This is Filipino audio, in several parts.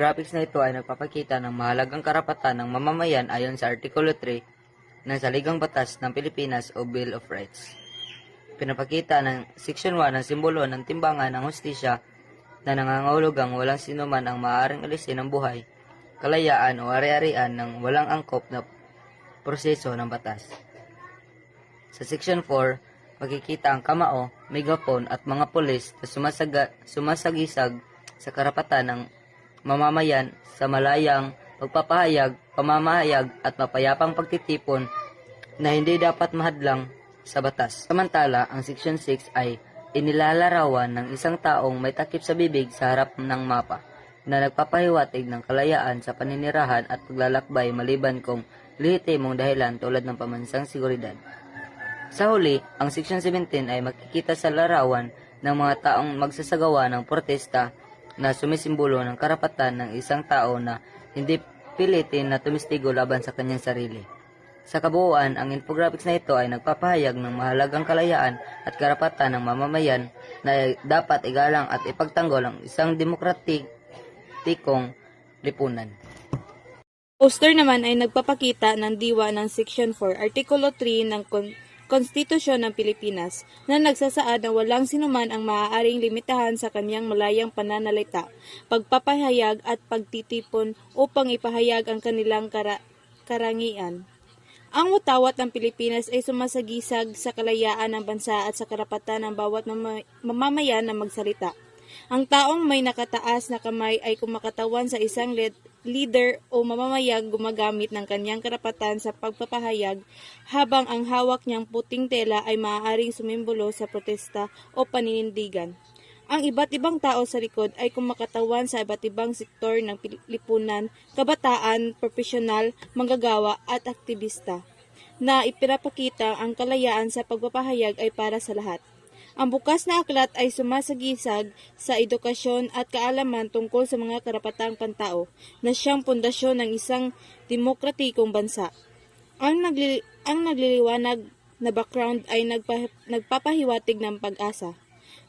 infographics na ito ay nagpapakita ng mahalagang karapatan ng mamamayan ayon sa Artikulo 3 ng Saligang Batas ng Pilipinas o Bill of Rights. Pinapakita ng Section 1 ng simbolo ng timbangan ng hustisya na nangangahulugang walang sinuman ang maaaring alisin ng buhay, kalayaan o ari-arian ng walang angkop na proseso ng batas. Sa Section 4, makikita ang kamao, megapon at mga pulis na sumasaga, sumasagisag sa karapatan ng mamamayan sa malayang pagpapahayag, pamamahayag at mapayapang pagtitipon na hindi dapat mahadlang sa batas. Samantala, ang Section 6 ay inilalarawan ng isang taong may takip sa bibig sa harap ng mapa na nagpapahiwatig ng kalayaan sa paninirahan at paglalakbay maliban kung lehitimong dahilan tulad ng pamansang seguridad. Sa huli, ang Section 17 ay makikita sa larawan ng mga taong magsasagawa ng protesta na sumisimbolo ng karapatan ng isang tao na hindi pilitin na tumistigo laban sa kanyang sarili. Sa kabuuan, ang infographics na ito ay nagpapahayag ng mahalagang kalayaan at karapatan ng mamamayan na dapat igalang at ipagtanggol ang isang demokratikong lipunan. Poster naman ay nagpapakita ng diwa ng Section 4, Artikulo 3 ng Kon- Konstitusyon ng Pilipinas na nagsasaad na walang sinuman ang maaaring limitahan sa kanyang malayang pananalita, pagpapahayag at pagtitipon upang ipahayag ang kanilang kara- karangian. Ang watawat ng Pilipinas ay sumasagisag sa kalayaan ng bansa at sa karapatan ng bawat mama- mamamayan na magsalita. Ang taong may nakataas na kamay ay kumakatawan sa isang led- leader o mamamayag gumagamit ng kanyang karapatan sa pagpapahayag habang ang hawak niyang puting tela ay maaaring sumimbolo sa protesta o paninindigan. Ang iba't ibang tao sa likod ay kumakatawan sa iba't ibang sektor ng lipunan, kabataan, profesional, manggagawa at aktivista na ipinapakita ang kalayaan sa pagpapahayag ay para sa lahat. Ang bukas na aklat ay sumasagisag sa edukasyon at kaalaman tungkol sa mga karapatang pantao na siyang pundasyon ng isang demokratikong bansa. Ang, nagli- ang nagliliwanag na background ay nagpa- nagpapahiwatig ng pag-asa,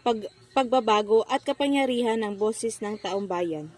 pag- pagbabago at kapangyarihan ng boses ng taong bayan.